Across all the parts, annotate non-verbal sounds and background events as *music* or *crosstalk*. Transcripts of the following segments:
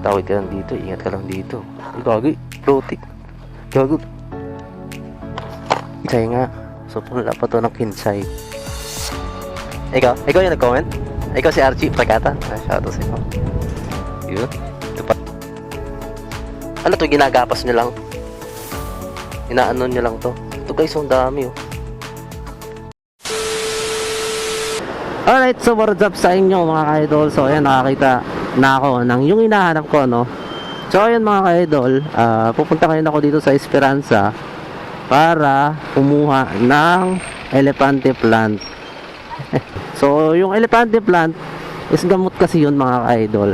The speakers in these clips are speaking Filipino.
Tawid ka lang dito, ingat ka lang dito. Ay, gagi, floating. Gago. Kinsay nga. So, pula pa to ng kinsay. Ikaw? Ikaw yung nag-comment? Ikaw si Archie Prakata? Ah, shoutout sa ikaw. Yun. Ito pa. Ano to, ginagapas nyo lang? Inaano nyo lang to? Ito guys, ang dami oh. Alright, so what's up sa inyo mga ka-idol? So ayan, nakakita na ako ng yung hinahanap ko, no? So ayan mga ka-idol, ah, pupunta kayo ako dito sa Esperanza para kumuha ng elepante plant. *laughs* so yung elepante plant is gamot kasi yun mga ka-idol.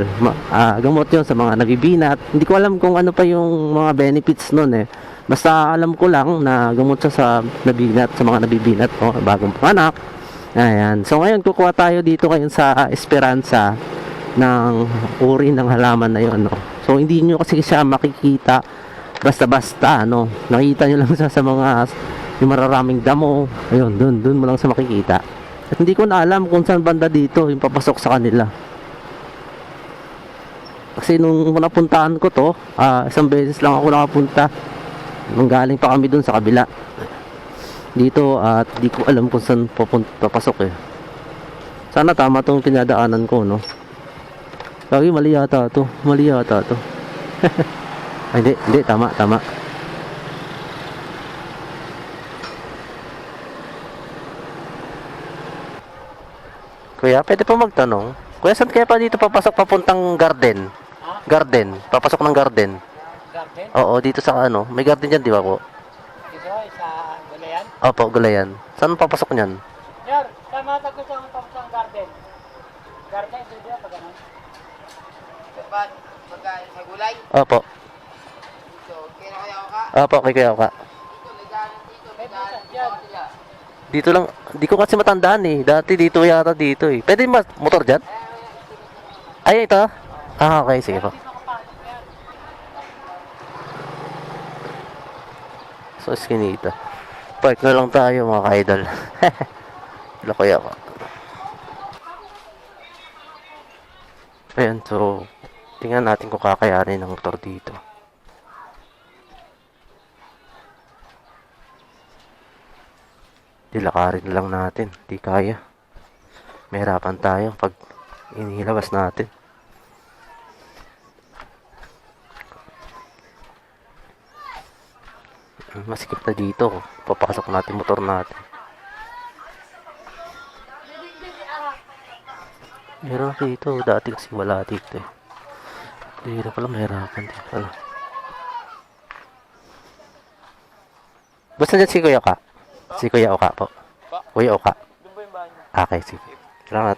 Ah, gamot yun sa mga nabibinat. Hindi ko alam kung ano pa yung mga benefits nun eh. Basta alam ko lang na gamot siya sa nabinat, sa mga nabibinat, oh, bagong panganak. Ayan. So ngayon kukuha tayo dito ngayon sa Esperanza ng uri ng halaman na yon, no. So hindi nyo kasi siya makikita basta-basta, no. Nakita nyo lang *laughs* siya sa mga yung mararaming damo. Ayun, dun, dun mo lang sa makikita. At hindi ko na alam kung saan banda dito yung papasok sa kanila. Kasi nung napuntahan ko to, ah, isang beses lang ako nakapunta. Nung galing pa kami dun sa kabila dito at di ko alam kung saan papunta papasok eh. Sana tama tong pinadaanan ko, no? Lagi mali yata to. Mali yata to. *laughs* Ay, hindi, hindi, tama, tama. Kuya, pwede pa magtanong? Kuya, saan kaya pa dito papasok papuntang garden? Garden, papasok ng garden. Garden? Oo, dito sa ano, may garden dyan, di ba po? Dito sa Gulayan? Opo, gulayan. Saan papasok niyan? Sir, tama tago sa ang tapos ang garden. Garden, dito pa ganun. Ba't pagka sa gulay, Opo. so kaya kaya ka, Opo, kay kuya ka. dito, liganan dito, dyan. dito. Dito lang, di ko kasi matandaan eh. Dati dito yata dito eh. Pwede ma motor dyan? Ay, ito? Ah, okay. Sige po. Dito. So, skinita. Park na lang tayo mga ka-idol. *laughs* Lako ako. Ayan, so, tingnan natin kung kakayanin ng motor dito. Dilakarin lang natin. Di kaya. Mahirapan tayo pag inilabas natin. masikip na dito papasok natin motor natin meron dito dati kasi wala dito eh dito pala mahirapan din. Ano? Basta dyan si Kuya Ka si Kuya Oka po. Kuya Oka. Doon ba yung bahay niya? okay sige. Salamat.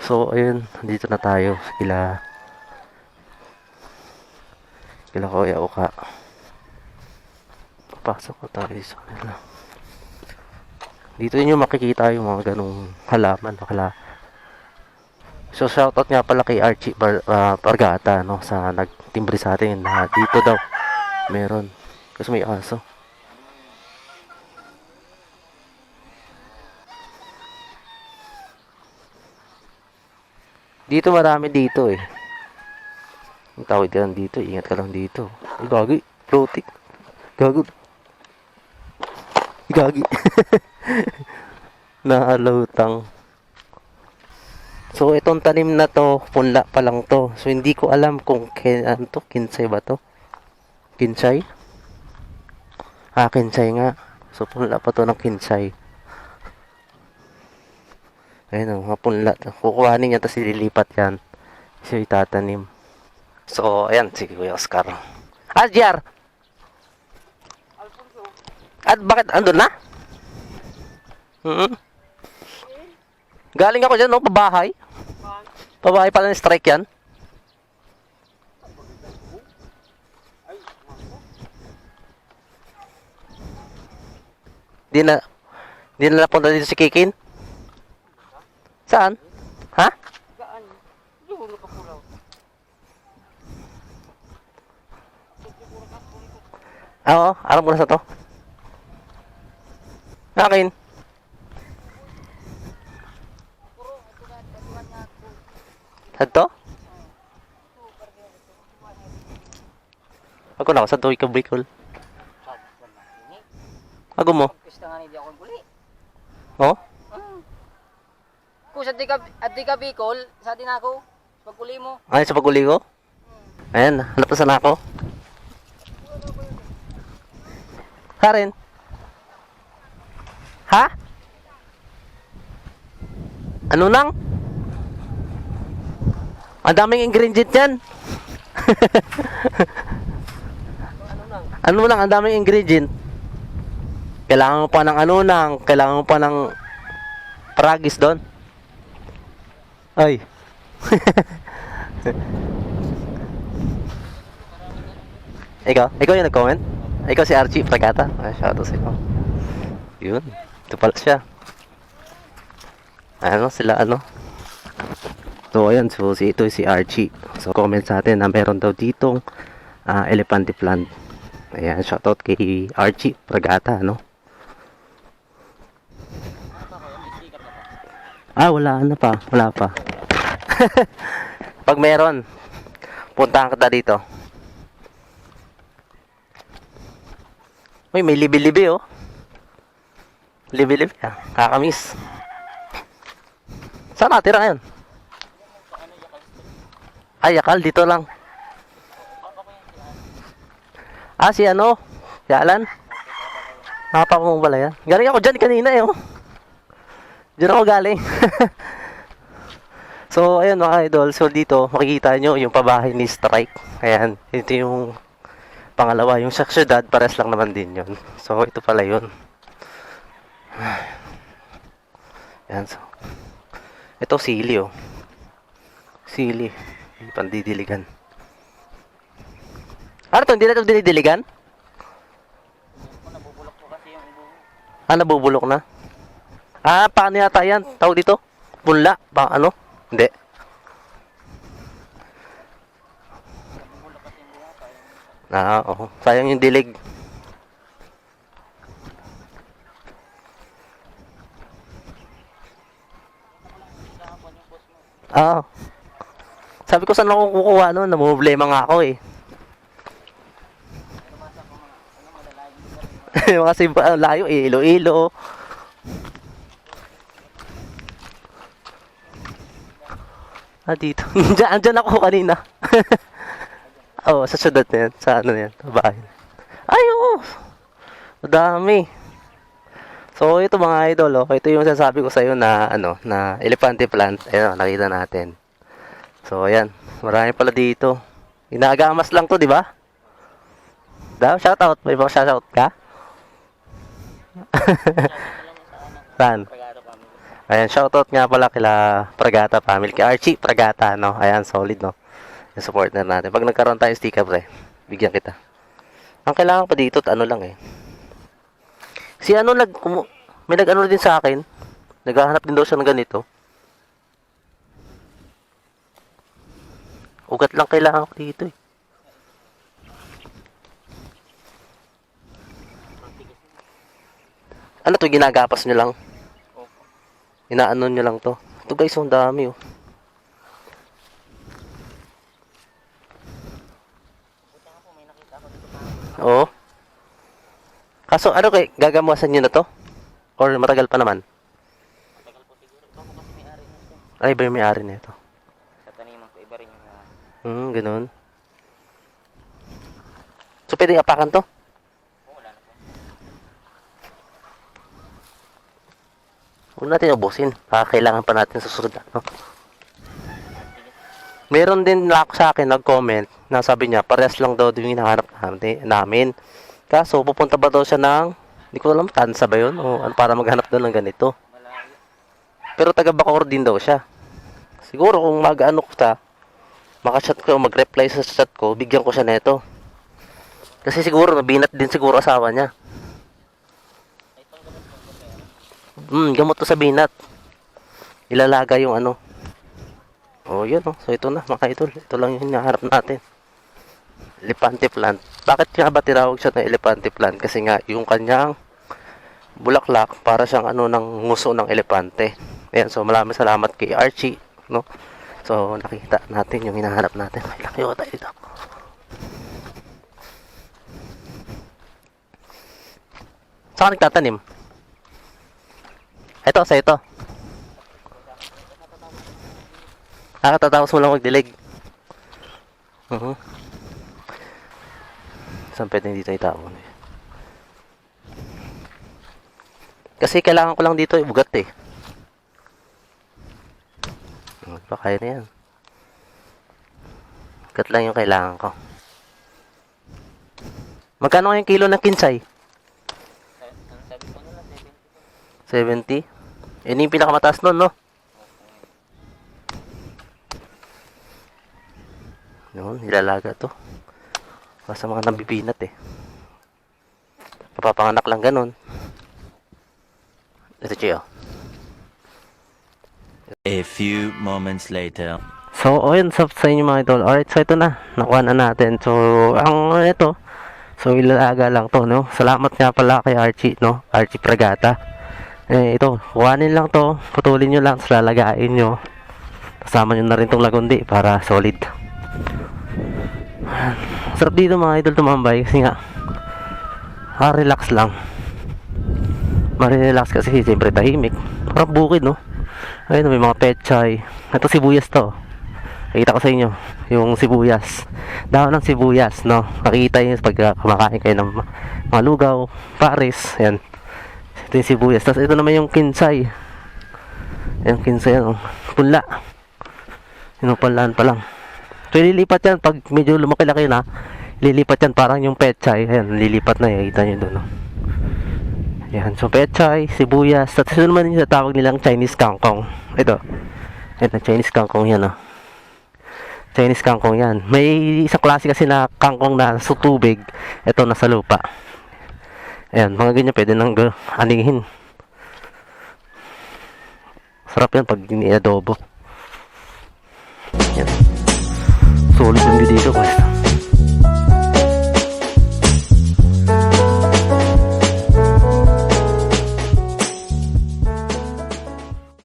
So ayun. Dito na tayo sila kila Kuya Oka. Papasok na tayo sa kanila. Dito niyo makikita yung mga ganong halaman. Kala. So shoutout nga pala kay Archie Bar, ah, Pargata no sa nagtimbre sa atin na dito daw meron kasi may aso. Dito marami dito eh. Ang tawid ka lang dito, ingat ka lang dito. Ay, gagi, floating. Gago. Gagi. *laughs* *laughs* Naalutang. So, itong tanim na to, punla pa lang to. So, hindi ko alam kung kin, ano to, kinsay ba to? Kinsay? Ah, kinsay nga. So, punla pa to ng kinsay. Ayun, ang mga punla. Kukuhanin niya, tapos ililipat yan. So, itatanim. So, ayan, si Kuya Oscar. Ah, JR! At bakit, andun na? Hmm? Galing ako dyan, no? Pabahay. Pabahay pala ng strike yan. Di na, di na napunta dito si Kikin? Saan? Ha? Doon ka pulaw. Oo, alam mo na sa to. Akin. Adto? Ako na ako sa tuwi ka Bicol. Ako mo? Gusto nga ni di ako guli. Oh? Kung sa di ka, at di ka Bicol, sa din ako, pagkuli mo. Ay, sa paguli ko? Ayan, hanap na sana ako. Karen? Ha? Ano lang? Ang daming ingredient yan. ano lang, ang daming ingredient. Kailangan mo pa ng ano lang, kailangan mo pa ng pragis doon. Ay. *laughs* Ikaw? Ikaw yung nag-comment? Ikaw si Archie Pragata? Ay, shoutout sa ikaw. Yun. Ito pala siya. Ano sila ano? So, ayan. So, si, ito si Archie. So, comment sa atin na meron daw ditong ah, elepante plant. Ayan, shoutout kay Archie Pragata, no? Ah, wala na pa. Wala pa. *laughs* Pag meron, puntahan kita dito. Uy, may libi-libi oh. Libi-libi ah. Kakamiss. Saan natira ngayon? Ay, yakal. Dito lang. Ah, si ano? Si Alan? Nakapa mo pala yan. Galing ako dyan kanina eh oh. Ako galing. *laughs* so, ayan mga idol. So, dito, makikita nyo yung pabahay ni Strike. Ayan. Ito yung pangalawa. Yung sa syudad, pares lang naman din yun. So, ito pala yun. *sighs* Ayan. So, ito sili oh. Sili. Yung Pandidiligan. Ano to? Hindi na ito dinidiligan? Ah, nabubulok na? Ah, paano yata yan? Tawag dito? Punla? Ba, ano? Hindi. Ah, oo. Sayang yung dilig. Ah. Sabi ko saan ako kukuha noon? Namumblema nga ako eh. *laughs* mga simpa, ah, layo eh. Iloilo. Ah, dito. *laughs* Diyan, andyan ako kanina. *laughs* Oo, sa syudad na yan. Sa ano na yan, bahay. Ay, oo. Madami. So, ito mga idol, oh. Ito yung sasabi ko sa iyo na, ano, na elepante plant. Ayun, oh, nakita natin. So, ayan. Marami pala dito. Inagamas lang to, di ba? Daw, shoutout. May mga shoutout ka? *laughs* Saan? Ayan, shoutout nga pala kila Pragata family. Kay Archie Pragata, no? Ayan, solid, no? Yung supporter natin. Pag nagkaroon tayo sticker, pre, bigyan kita. Ang kailangan pa dito, ano lang eh. Si ano nag, may nag-ano din sa akin. Naghahanap din daw siya ng ganito. Ugat lang kailangan ko dito eh. Ano to, ginagapas nyo lang? Inaano nyo lang to. Ito guys, ang dami oh. Oo. Kaso ano kay gagamuasan nyo na to? Or matagal pa naman? Ay, ba yung may-ari na ito? Sa taniman ko, iba rin yung uh, Hmm, ganun. So, pwede apakan to? wala na po. Huwag natin ubusin. Baka kailangan pa natin susunod. No? Meron din na ako sa akin nag-comment na sabi niya, parehas lang daw yung hinahanap namin-. Kaso, pupunta ba daw siya ng, hindi ko alam, tansa ba yun? O ano, para maghanap daw ng ganito. Pero taga Bacoor din daw siya. Siguro kung mag-ano ko siya, makachat ko, mag-reply sa chat ko, bigyan ko siya nito. Kasi siguro, nabinat din siguro asawa niya. Hmm, gamot to sa binat. Ilalaga yung ano. Oh, yun oh. So ito na, mga idol. Ito lang yung hinaharap natin. Elepante plant. Bakit nga ba tinawag siya ng elepante plant? Kasi nga, yung kanyang bulaklak para siyang ano ng nguso ng elepante. Ayan, so maraming salamat kay Archie, no? So, nakita natin yung hinahanap natin. May laki ko tayo dito. Saan nagtatanim? Ito, sa ito. Nakatatapos mo lang magdilig. Uh-huh. Saan pwede dito itapon eh? Kasi kailangan ko lang dito ibugat eh. Hmm, Ba kaya na yan. Bugat lang yung kailangan ko. Magkano nga yung kilo ng kinsay? Ang sabi ko nila, 70. 70? Yun yung pinakamataas nun, no? Yun, ilalaga to. Sa mga nabibinat eh. Kapapanganak lang ganun. Ito, Chio. A few moments later. So, o yun, sa, sa inyo mga idol. Alright, so ito na. Nakuha na natin. So, ang ito. So, ilalaga lang to, no? Salamat nga pala kay Archie, no? Archie Pragata. Eh, ito. Kuhanin lang to. Putulin nyo lang. Tapos lalagain nyo. Kasama nyo na rin tong lagundi para solid. Sarap dito mga idol tumambay kasi nga ah, relax lang. Marirelax kasi siyempre tahimik. Parang bukid, no? Ayun, may mga pechay. Ito sibuyas to. Nakita ko sa inyo, yung sibuyas. Dahon ng sibuyas, no? Nakikita nyo pag uh, kumakain kayo ng mga lugaw, pares, yan. Ito yung sibuyas. Tapos ito naman yung kinsay. Yung kinsay, ano, punla. Inupalaan pa lang. So, ililipat yan pag medyo lumaki-laki na. Lilipat yan parang yung pechay. Ayan, lilipat na. eh. Kita nyo doon, no? Ayan. So, pechay, sibuyas. At ito naman yung tatawag nilang Chinese kangkong. Ito. Ito, Chinese kangkong yan, oh. Chinese kangkong yan. May isang klase kasi na kangkong na sa tubig. Ito, nasa lupa. Ayan, mga ganyan pwede nang anihin. Sarap yan pag ni-adobo. Yan. Solid yung dito, basta.